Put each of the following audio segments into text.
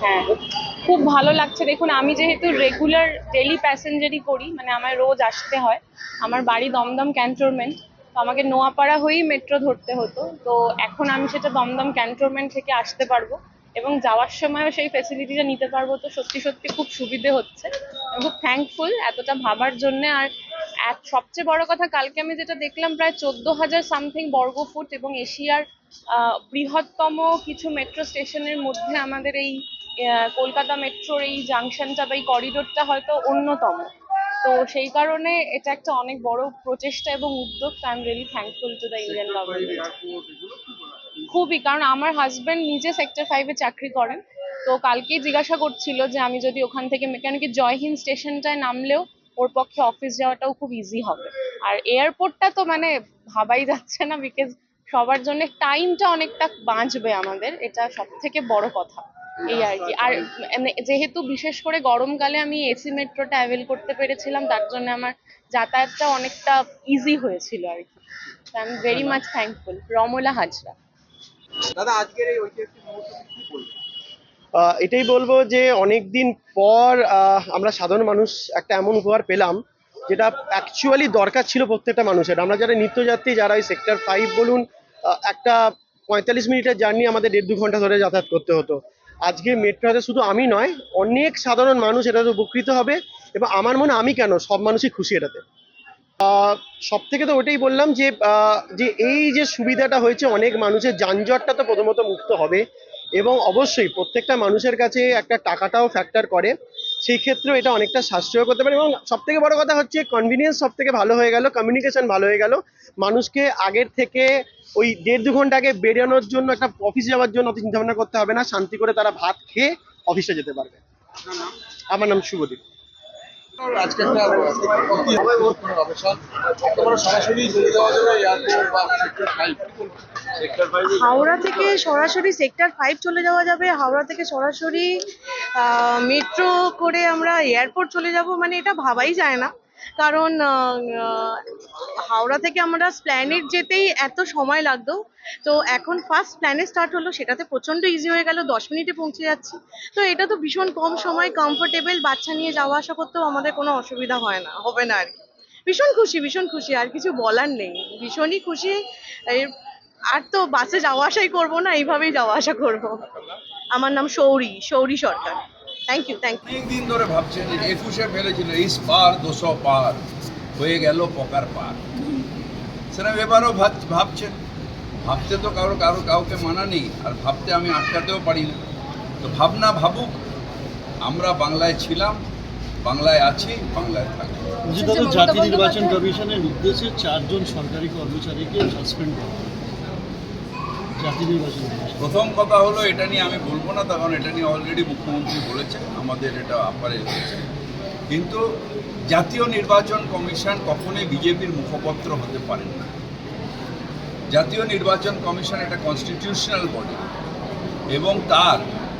হ্যাঁ খুব ভালো লাগছে। দেখুন, আমি যেহেতু রেগুলার ডেলি প্যাসেঞ্জারই করি মানে আমার রোজ আসতে হয়। আমার বাড়ি দমদম ক্যান্টনমেন্ট তো আমাকে নোয়াপাড়া হয়েই মেট্রো ধরতে হতো। তো এখন আমি সেটা দমদম ক্যান্টনমেন্ট থেকে আসতে পারব এবং যাওয়ার সময়ও সেই ফেসিলিটিটা নিতে পারব। তো সত্যি সত্যি খুব সুবিধে হচ্ছে। খুব থ্যাঙ্কফুল এতটা ভাবার জন্যে। আর এক সবচেয়ে বড় কথা কালকে আমি যেটা দেখলাম প্রায় চোদ্দ হাজার সামথিং বর্গ ফুট এবং এশিয়ার আহ, বৃহত্তম কিছু মেট্রো স্টেশনের মধ্যে আমাদের এই কলকাতা মেট্রোর এই জাংশনটা বা এই করিডোরটা হয়তো অন্যতম। তো সেই কারণে এটা একটা অনেক বড় প্রচেষ্টা এবং উদ্যোগ I am really thankful to the Indian government খুবই কারণ আমার হাজবেন্ড নিজে সেক্টর ফাইভে চাকরি করেন। তো কালকেই জিজ্ঞাসা করছিল যে আমি যদি ওখান থেকে কেন কি জয়হিন্দ স্টেশনটায় নামলেও ওর পক্ষে অফিস যাওয়াটাও খুব ইজি হবে। আর এয়ারপোর্টটা তো মানে ভাবাই যাচ্ছে না বিকজ সবার জন্য টাইমটা অনেকটা বাঁচবে আমাদের, এটা সব থেকে বড় কথা। এই আর কি। আর মানে যেহেতু বিশেষ করে গরমকালে আমি এসি মেট্রোটা অ্যাভেল করতে পেরেছিলাম, তার জন্য আমার যাতায়াতটা অনেকটা ইজি হয়েছিল আর কি। I am very much thankful Ramala Hajra. দাদা, আজকের এই ঐতিহাসিক মুহূর্তে কি বলবেন? এটাই বলব যে অনেক দিন পর আমরা সাধারণ মানুষ একটা এমন উপহার পেলাম যেটা অ্যাকচুয়ালি দরকার ছিল প্রত্যেকটা মানুষের। আমরা যারা নিত্যযাত্রী, যারা ওই সেক্টর ফাইভ বলুন একটা পঁয়তাল্লিশ মিনিটের জার্নি আমাদের দেড় দু ঘণ্টা ধরে যাতায়াত করতে হতো। আজকে মেট্রোতে শুধু আমি নয়, অনেক সাধারণ মানুষ এটাতে উপকৃত হবে এবং আমার মনে আমি কেন, সব মানুষই খুশি এটাতে। সব থেকে তো ওটাই বললাম যে যে এই যে সুবিধাটা হয়েছে অনেক মানুষের, যানজটটা তো প্রথমত মুক্ত হবে। এবং অবশ্যই প্রত্যেকটা মানুষের কাছে একটা টাকাটাও ফ্যাক্টর করে। সেই ক্ষেত্রে এটা অনেকটা সাশ্রয় করতে পারে এবং সব থেকে বড় কথা হচ্ছে কনভিনিয়েন্স সব থেকে ভালো হয়ে গেল কমিউনিকেশন ভালো হয়ে গেল। মানুষকে আগের থেকে ওই দেড় দু ঘণ্টা আগে বেরোনোর জন্য একটা অফিস যাওয়ার জন্য অত চিন্তা ভাবনা করতে হবে না শান্তি করে তারা ভাত খেয়ে অফিসে যেতে পারবে। আমার নাম শুভদীপ। হাওড়া থেকে সরাসরি সেক্টর ফাইভ চলে যাওয়া যাবে। হাওড়া থেকে সরাসরি মেট্রো করে আমরা এয়ারপোর্ট চলে যাব। মানে এটা ভাবাই যায় না। কারণ হাওড়া থেকে আমরা স্প্ল্যানেট যেতেই এত সময় লাগতো। তো এখন ফার্স্ট প্ল্যানেট স্টার্ট হলো, সেটাতে প্রচণ্ড ইজি হয়ে গেল, দশ মিনিটে পৌঁছে যাচ্ছি। তো এটা তো ভীষণ কম সময় কমফোর্টেবল বাচ্চা নিয়ে যাওয়া আসা করতেও আমাদের কোনো অসুবিধা হয় না, হবে না আর ভীষণ খুশি ভীষণ খুশি, আর কিছু বলার নেই। ভীষণই খুশি আর তো বাসে যাওয়া আসাই করব না, এইভাবেই যাওয়া আসা করব। আমার নাম Souri Souri Sarkar. Thank you thank you দিন ধরে ভাবছেন একুশে ফেলেছিল ইস পার দুশো পার হয়ে গেল পকার পার। সেরকম এবারও ভাবছেন। ভাবতে তো কারও কারও কাউকে মানা নেই আর ভাবতে আমি আটকাতেও পারি না। তো ভাবনা ভাবুক আমরা বাংলায় ছিলাম বাংলায় আছি বাংলায় থাকব। বলছি জাতীয় নির্বাচন কমিশনের নির্দেশে চারজন সরকারি কর্মচারীকে সাসপেন্ড করা হলো। জাতীয় নির্বাচন কমিশন প্রথম কথা হলো, এটা নিয়ে আমি বলব না কারণ এটা নিয়ে অলরেডি মুখ্যমন্ত্রী বলেছে আমাদের এটা আপারে কিন্তু জাতীয় নির্বাচন কমিশন কখনোই বিজেপির মুখপত্র হতে পারে না। জাতীয় নির্বাচন কমিশন একটা কনস্টিটিউশনাল বডি এবং তার,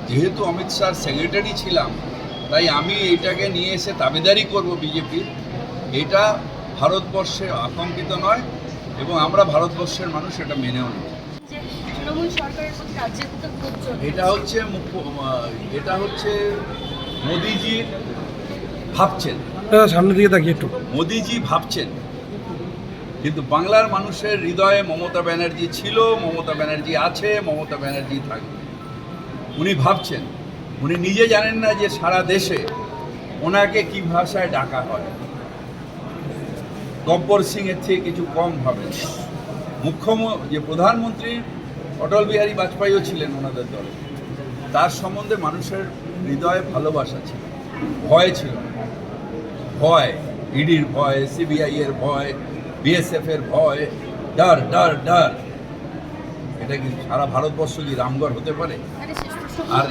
যেহেতু অমিত শাহর সেক্রেটারি ছিলাম, তাই আমি এটাকে নিয়ে এসে দাবিদারি করব বিজেপির। এটা ভারতবর্ষে আকাঙ্ক্ষিত নয়, এবং আমরা ভারতবর্ষের মানুষ এটা মেনেও নেব তৃণমূল সরকারের প্রতি রাজ্যের এটা হচ্ছে মুখ্য এটা হচ্ছে মোদিজি ভাবছেন। সামনের দিকে তাকিয়ে একটু। মোদিজি ভাবছেন। কিন্তু বাংলার মানুষের হৃদয়ে মমতা ব্যানার্জি ছিল মমতা ব্যানার্জি আছে মমতা ব্যানার্জি থাকবে। উনি ভাবছেন উনি নিজে জানেন না যে সারা দেশে ওনাকে কি ভাষায় ডাকা হয়। গব্বর সিং এর থেকে কিছু কম ভাবেন মুখ্যমন্ত্রী যে প্রধানমন্ত্রী অটল বিহারী বাজপেয়ীও ছিলেন ওনাদের দলে। তার সম্বন্ধে মানুষের হৃদয়ে ভালোবাসা ছিল ভয় ছিল। ভয় ইডির ভয় সিবিআই এর ভয় বিএসএফ এর ভয় ডার ডার ডার। এটা কি সারা ভারতবর্ষ কি রামগড় হতে পারে? আর